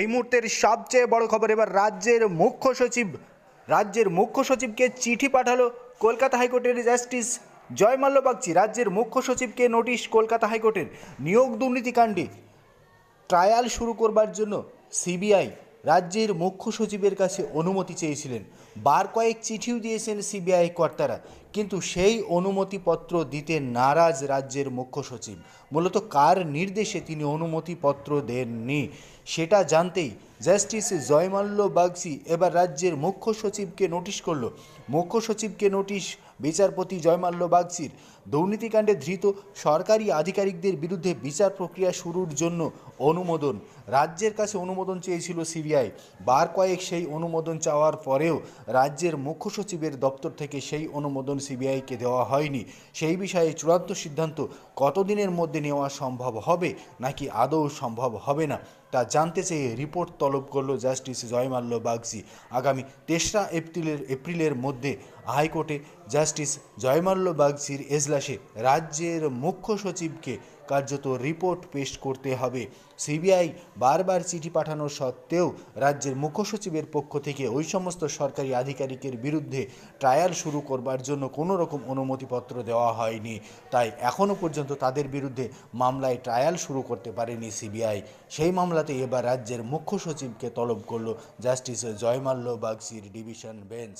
এই মুহূর্তের সবচেয়ে বড় খবর, এবার রাজ্যের মুখ্য সচিব, রাজ্যের মুখ্য সচিবকে চিঠি পাঠালো কলকাতা হাইকোর্টের জাস্টিস জয়মাল্য বাগচি। রাজ্যের মুখ্য সচিবকে নোটিশ কলকাতা হাইকোর্টের নিয়োগ দুর্নীতিকাণ্ডে ট্রায়াল শুরু করবার জন্য সিবিআই রাজ্যের মুখ্য সচিবের কাছে অনুমতি চেয়েছিলেন। বার কয়েক চিঠিও দিয়েছেন সিবিআই কর্তারা। কিন্তু সেই অনুমতিপত্র দিতে নারাজ রাজ্যের মুখ্য সচিব। মূলত কার নির্দেশে তিনি অনুমতিপত্র দেননি, সেটা জানতেই জাস্টিস জয়মাল্য বাগচি এবার রাজ্যের মুখ্য সচিবকে নোটিশ করল। মুখ্য সচিবকে নোটিশ, বিচারপতি জয়মাল্য বাগচির দুর্নীতিকাণ্ডে ধৃত সরকারি আধিকারিকদের বিরুদ্ধে বিচার প্রক্রিয়া শুরুর জন্য অনুমোদন। রাজ্যের কাছে অনুমোদন চেয়েছিল সিবিআই। বার কয়েক সেই অনুমোদন চাওয়ার পরেও রাজ্যের মুখ্য সচিবের দপ্তর থেকে সেই অনুমোদন সিবিআইকে দেওয়া হয়নি। সেই বিষয়ে চূড়ান্ত সিদ্ধান্ত কতদিনের মধ্যে নেওয়া সম্ভব হবে, নাকি আদৌ সম্ভব হবে না? তা জানতে চেয়ে রিপোর্ট তলব করল জাস্টিস জয়মাল্য বাগচি। আগামী তেসরা এপ্রিলের এপ্রিলের মধ্যে হাইকোর্টে জাস্টিস জয়মাল্য বাগচির এজলাসে রাজ্যের মুখ্য সচিবকে কার্যত রিপোর্ট পেশ করতে হবে। সিবিআই বারবার চিঠি পাঠানো সত্ত্বেও রাজ্যের মুখ্য সচিবের পক্ষ থেকে ওই সমস্ত সরকারি আধিকারিকের বিরুদ্ধে ট্রায়াল শুরু করবার জন্য কোনো রকম অনুমতিপত্র দেওয়া হয়নি। তাই এখনও পর্যন্ত তাদের বিরুদ্ধে মামলায় ট্রায়াল শুরু করতে পারেনি সিবিআই। সেই মামলাতে এবার রাজ্যের মুখ্য সচিবকে তলব করল জাস্টিস জয়মাল্য বাগচির ডিভিশন বেঞ্চ।